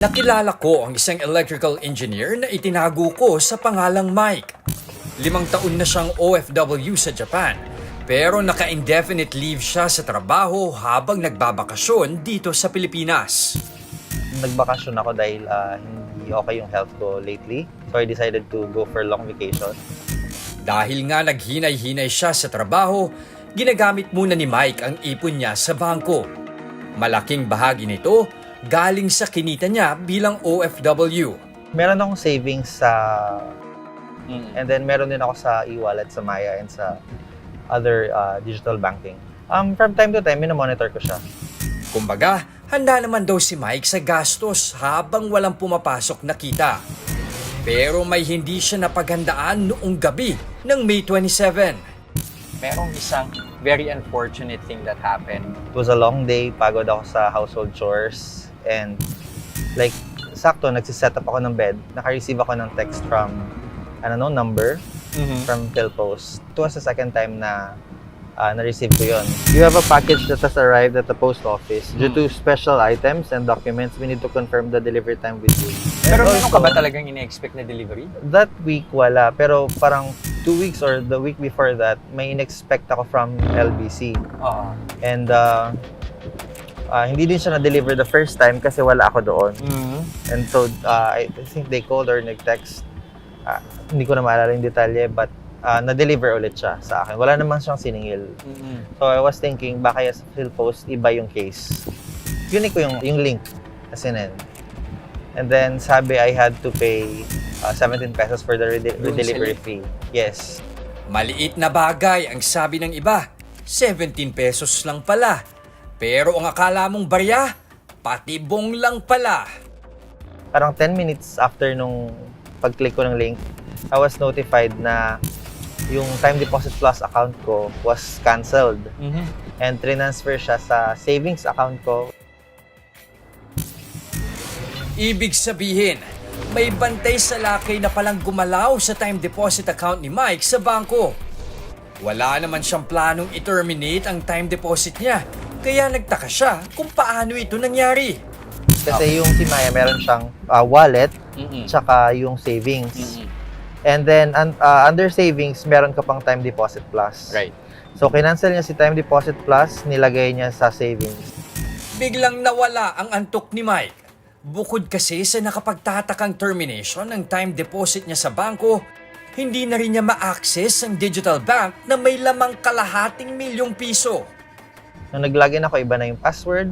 Nakilala ko ang isang electrical engineer na itinago ko sa pangalang Mike. Limang taon na siyang OFW sa Japan, pero naka-indefinite leave siya sa trabaho habang nagbabakasyon dito sa Pilipinas. Nagbakasyon ako dahil ah, hindi okay yung health ko lately. So I decided to go for long vacation. Dahil nga naghinay-hinay siya sa trabaho, ginagamit muna ni Mike ang ipon niya sa bangko. Malaking bahagi nito galing sa kinita niya bilang OFW. Meron akong savings sa... And then meron din ako sa e-wallet sa Maya and sa other ah, digital banking. Um, from time to time, minomonitor ko siya. Kumbaga, handa naman daw si Mike sa gastos habang walang pumapasok na kita. Pero may hindi siya napaghandaan noong gabi ng May 27. merong isang very unfortunate thing that happened. It was a long day, pagod ako sa household chores. And like, sakto, nagsiset up ako ng bed. Naka-receive ako ng text from, I don't know, number from Philpost. It was the second time na uh, na-receive ko yun. You have a package that has arrived at the post office. Due to special items and documents, we need to confirm the delivery time with you. Pero meron ka ba talagang ine-expect na delivery? That week, wala. Pero parang two weeks or the week before that, may in-expect ako from LBC. Oo. And uh, uh, hindi din siya na-deliver the first time kasi wala ako doon. And so, uh, I think they called or nag-text. Uh, hindi ko na maalala yung detalye, but uh, na-deliver ulit siya sa akin. Wala naman siyang siningil. So, I was thinking, baka yung sa post iba yung case. Yun ko yung, yung link na sinend. And then, sabi I had to pay uh, 17 pesos for the rede- Doon delivery sa fee. Yes. Maliit na bagay ang sabi ng iba, 17 pesos lang pala. Pero ang akala mong barya, patibong lang pala. parang 10 minutes after nung pag-click ko ng link, I was notified na yung time deposit plus account ko was canceled and transfer siya sa savings account ko. Ibig sabihin, may bantay sa lakay na palang gumalaw sa time deposit account ni Mike sa bangko. Wala naman siyang planong i-terminate ang time deposit niya, kaya nagtaka siya kung paano ito nangyari. Kasi yung si Maya meron siyang uh, wallet Mm-mm. tsaka yung savings. Mm-mm. And then un- uh, under savings, meron ka pang time deposit plus. Right. So kinancel niya si time deposit plus, nilagay niya sa savings. Biglang nawala ang antok ni Mike. Bukod kasi sa nakapagtatakang termination ng time deposit niya sa bangko, hindi na rin niya ma-access ang digital bank na may lamang kalahating milyong piso. Nung nag-login ako, iba na yung password.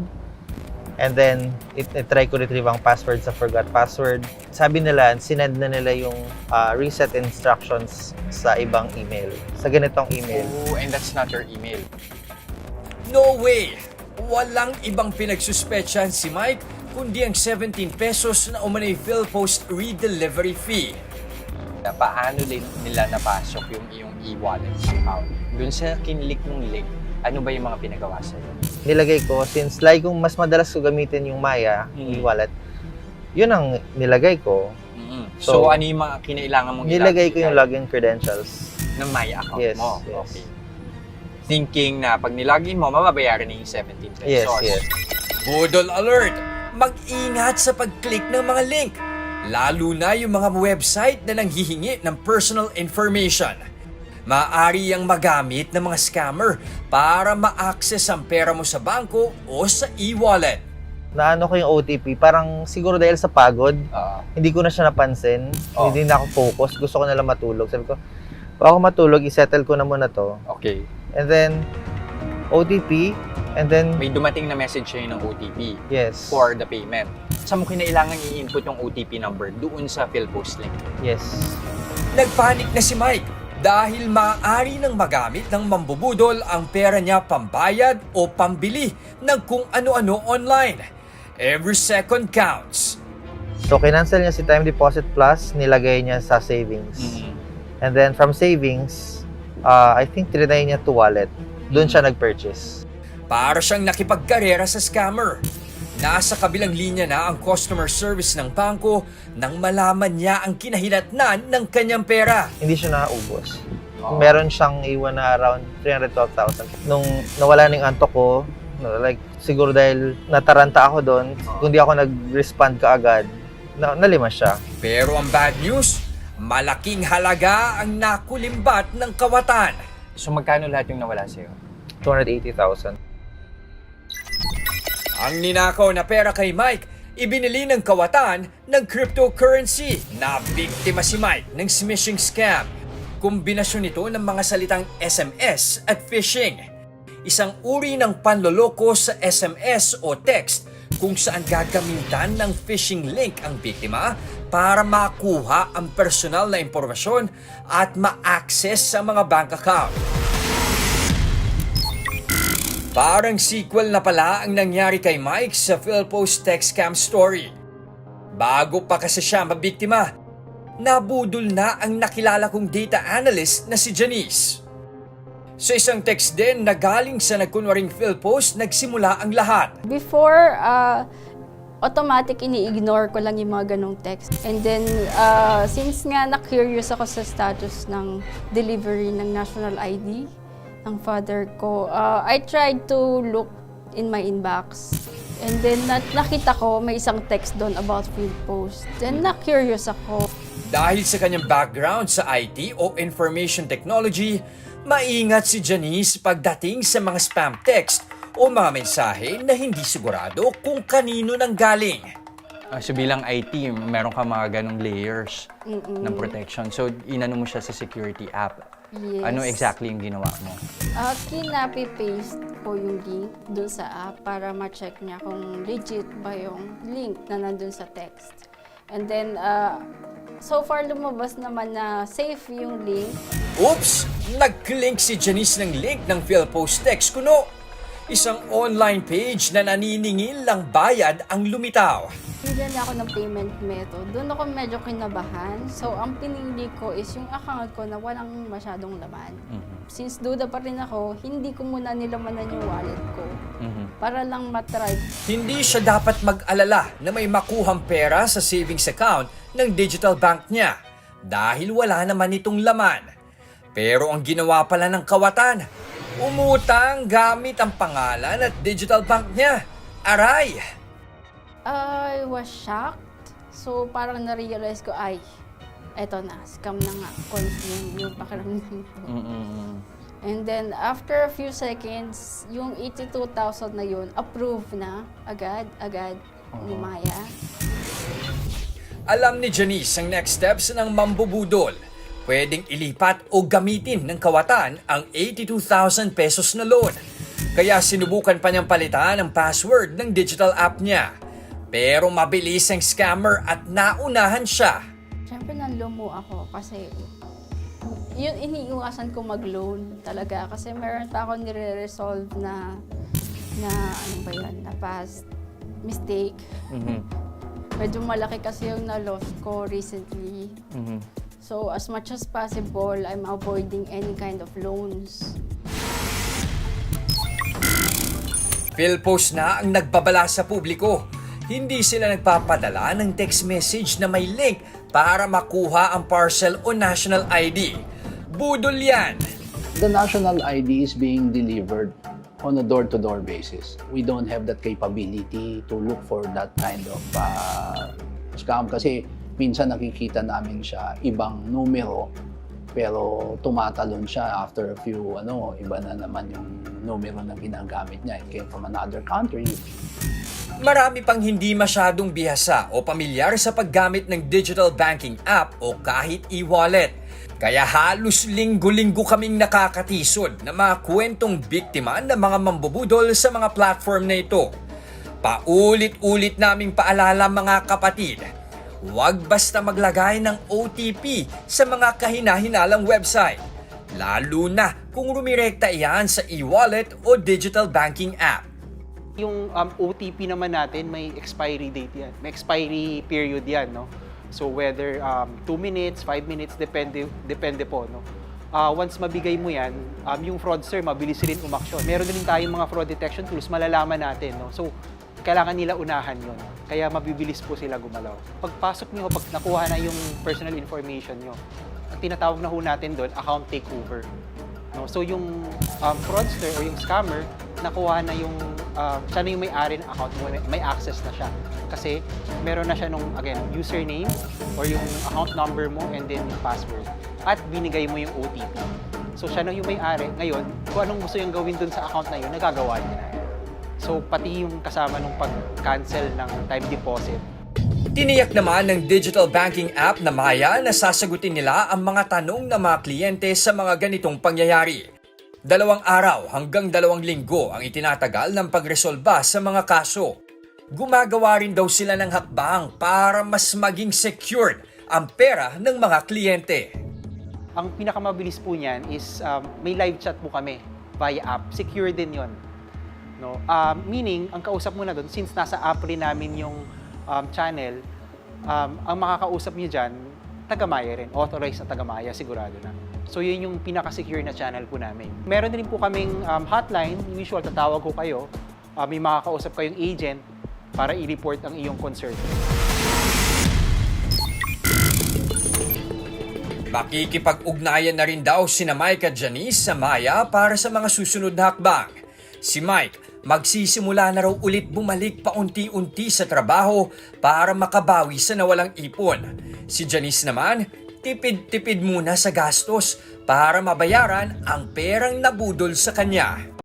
And then, it, try ko retrieve ang password sa forgot password. Sabi nila, sinend na nila yung uh, reset instructions sa ibang email. Sa ganitong email. Oh, and that's not your email. No way! Walang ibang pinagsuspetsahan si Mike kundi ang 17 pesos na umanay PhilPost redelivery fee. Na paano nila napasok yung iyong e-wallet account? Doon sa kinlik mong link, ano ba yung mga pinagawa sa'yo? Nilagay ko, since like kung mas madalas ko gamitin yung Maya, Mm. e-wallet, yun ang nilagay ko. So, So, ano yung mga kinailangan mong Nilagay ko yung login credentials. ng my account Yes, mo? yes. Okay. Thinking na pag nilagin mo, mababayaran na yung 17 pesos. Yes, yes. Budol alert! Mag-ingat sa pag-click ng mga link. Lalo na yung mga website na nanghihingi ng personal information. Maaari yang magamit ng mga scammer para ma-access ang pera mo sa bangko o sa e-wallet. Naano ko yung OTP, parang siguro dahil sa pagod, Oo. hindi ko na siya napansin. Oh. Hindi na ako focus. Gusto ko na lang matulog. Sabi ko, bago ako matulog, isettle ko na muna to. okay. And then, OTP. And then, May dumating na message sa'yo ng OTP yes. for the payment. Saan mo kinailangan i-input yung OTP number? Doon sa PhilPost link. Yes. Nagpanik na si Mike dahil maaari nang magamit ng mambubudol ang pera niya pambayad o pambili ng kung ano-ano online. Every second counts. So, kinancel niya si Time Deposit Plus, nilagay niya sa savings. And then, from savings, uh, I think trinay niya to wallet. Doon siya nag-purchase. Para siyang nakipagkarera sa scammer. Nasa kabilang linya na ang customer service ng bangko nang malaman niya ang kinahinatnan ng kanyang pera. Hindi siya nakaubos. Oo. Meron siyang iwan na around 312,000. Nung nawala ng antok ko, like, siguro dahil nataranta ako doon, kung di ako nag-respond kaagad, na, nalima siya. Pero ang bad news, malaking halaga ang nakulimbat ng kawatan. So magkano lahat yung nawala sa'yo? 280,000. Ang ninakaw na pera kay Mike, ibinili ng kawatan ng cryptocurrency na biktima si Mike ng smishing scam. Kombinasyon ito ng mga salitang SMS at phishing. Isang uri ng panloloko sa SMS o text kung saan gagamitan ng phishing link ang biktima para makuha ang personal na impormasyon at ma-access sa mga bank account. Parang sequel na pala ang nangyari kay Mike sa Philpost text scam story. Bago pa kasi siya mabiktima, nabudol na ang nakilala kong data analyst na si Janice. Sa isang text din na galing sa nagkunwaring Philpost, nagsimula ang lahat. Before, uh, automatic ini-ignore ko lang yung mga ganong text. And then, uh, since nga na-curious ako sa status ng delivery ng national ID ng father ko, uh, I tried to look in my inbox. And then, na- nakita ko may isang text doon about field post. Then, na-curious ako. Dahil sa kanyang background sa IT o information technology, maingat si Janice pagdating sa mga spam text o mga mensahe na hindi sigurado kung kanino nang galing. Ah, so bilang IT, meron ka mga ganong layers ng protection. So inano mo siya sa security app. Yes. Ano exactly yung ginawa mo? Uh, kinapi-paste ko yung link dun sa app para ma-check niya kung legit ba yung link na nandun sa text. And then, uh, so far lumabas naman na safe yung link. Oops! Nag-link si Janice ng link ng Philpost text kuno. Isang online page na naniningil lang bayad ang lumitaw. Niya ako ng payment method. Doon ako medyo kinabahan. So, ang pinili ko is yung account ko na walang masyadong laman. Since duda pa rin ako, hindi ko muna nilamanan yung wallet ko. Mhm. Para lang matry Hindi siya dapat mag-alala na may makuhang pera sa savings account ng digital bank niya dahil wala naman itong laman. Pero ang ginawa pala ng kawatan, umutang gamit ang pangalan at digital bank niya. Aray! I was shocked. So, parang na-realize ko, ay, eto na, scam na nga. Confirm yung pakiramdam ko. Mm-mm. And then, after a few seconds, yung 82,000 na yun, approved na. Agad, agad, ni Maya. Alam ni Janice ang next steps ng mambubudol. Pwedeng ilipat o gamitin ng kawatan ang 82,000 pesos na loan. Kaya sinubukan pa niyang palitan ang password ng digital app niya. Pero mabilis ang scammer at naunahan siya. Siyempre, nanlumo ako kasi yun iniiwasan ko mag-loan talaga. Kasi meron pa ako nire-resolve na, na ano ba yan, na past mistake. Mhm. Medyo malaki kasi yung na-lost ko recently. Mhm. So, as much as possible, I'm avoiding any kind of loans. Philpost na ang nagbabala sa publiko. Hindi sila nagpapadala ng text message na may link para makuha ang parcel o national ID. Budol yan! The national ID is being delivered on a door-to-door basis. We don't have that capability to look for that kind of uh, scam kasi minsan nakikita namin siya ibang numero pero tumatalon siya after a few ano iba na naman yung numero na ginagamit niya it came from another country Marami pang hindi masyadong bihasa o pamilyar sa paggamit ng digital banking app o kahit e-wallet. Kaya halos linggo-linggo kaming nakakatisod na mga kwentong biktima ng mga mambubudol sa mga platform na ito. Paulit-ulit naming paalala mga kapatid, huwag basta maglagay ng OTP sa mga kahinahinalang website. Lalo na kung rumirekta iyan sa e-wallet o digital banking app. Yung um, OTP naman natin, may expiry date yan. May expiry period yan, no? So whether 2 minutes, 5 minutes, depende, depende po, no? Ah, once mabigay mo yan, um, yung fraudster, mabilis rin umaksyon. Meron din tayong mga fraud detection tools, malalaman natin, no? So, kailangan nila unahan yon. Kaya mabibilis po sila gumalaw. Pagpasok niyo, pag nakuha na yung personal information niyo, ang tinatawag na ho natin doon, account takeover. No? So yung um, fraudster o yung scammer, nakuha na yung uh, siya na yung may-ari ng account mo, may, access na siya. Kasi meron na siya nung, again, username or yung account number mo and then yung password. At binigay mo yung OTP. So siya na yung may-ari. Ngayon, kung anong gusto yung gawin dun sa account na yun, nagagawa niya na. So pati yung kasama nung pag-cancel ng time deposit, Tiniyak naman ng digital banking app na Maya na sasagutin nila ang mga tanong ng mga kliyente sa mga ganitong pangyayari. Dalawang araw hanggang dalawang linggo ang itinatagal ng pagresolba sa mga kaso. Gumagawa rin daw sila ng hakbang para mas maging secured ang pera ng mga kliyente. Ang pinakamabilis po niyan is um, may live chat po kami via app. Secure din yon. No? Um, meaning, ang kausap mo na doon, since nasa app rin namin yung um, channel, um, ang makakausap niyo dyan, taga-Maya rin. Authorized na taga-Maya, sigurado na. So, yun yung pinaka-secure na channel po namin. Meron din po kaming um, hotline. Usual, tatawag ko kayo. Uh, may makakausap kayong agent para i-report ang iyong concern. Makikipag-ugnayan na rin daw sina Mike at Janice sa Maya para sa mga susunod na hakbang. Si Mike, magsisimula na raw ulit bumalik paunti-unti sa trabaho para makabawi sa nawalang ipon. Si Janice naman, tipid-tipid muna sa gastos para mabayaran ang perang nabudol sa kanya.